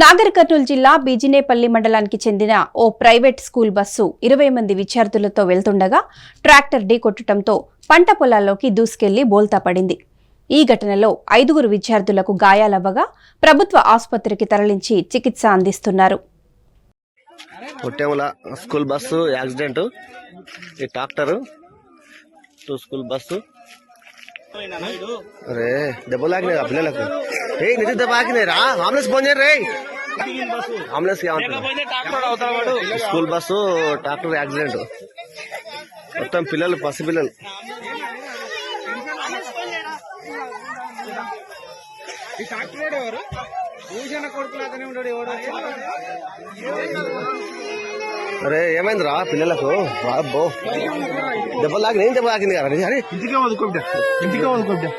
నాగర్ కర్నూలు జిల్లా బీజినేపల్లి మండలానికి చెందిన ఓ ప్రైవేట్ స్కూల్ బస్సు ఇరవై మంది విద్యార్థులతో వెళ్తుండగా ట్రాక్టర్ ఢీకొట్టడంతో పంట పొలాల్లోకి దూసుకెళ్ళి బోల్తా పడింది. ఈ ఘటనలో ఐదుగురు విద్యార్థులకు గాయాలవ్వగా ప్రభుత్వ ఆసుపత్రికి తరలించి చికిత్స అందిస్తున్నారు. School bus accident. ఈ ట్రాక్టర్ స్కూల్ బస్సు. రే దెబ్బలు ఆగినాయి ఆ పిల్లలకు. ఏ నిజం దెబ్బ ఆగినాయి రా. అంబులెన్స్ ఫోన్ చేయరు రే. Ambulance school bus tractor accident. మొత్తం పిల్లలు పసి పిల్లలు. ఈ ట్రాక్టర్ ఎవరు? భూషణ కొడుకులాగానే ఉన్నాడు ఎవడు? అరే ఏమైందిరా పిల్లలకు? అబ్బో. దెబ్బలు లాగి నేను దెబ్బ లాగింది కదా? అరే ఇంటికే వదుకోబిడ్డా ఇంటికే వదుకోబిడ్డా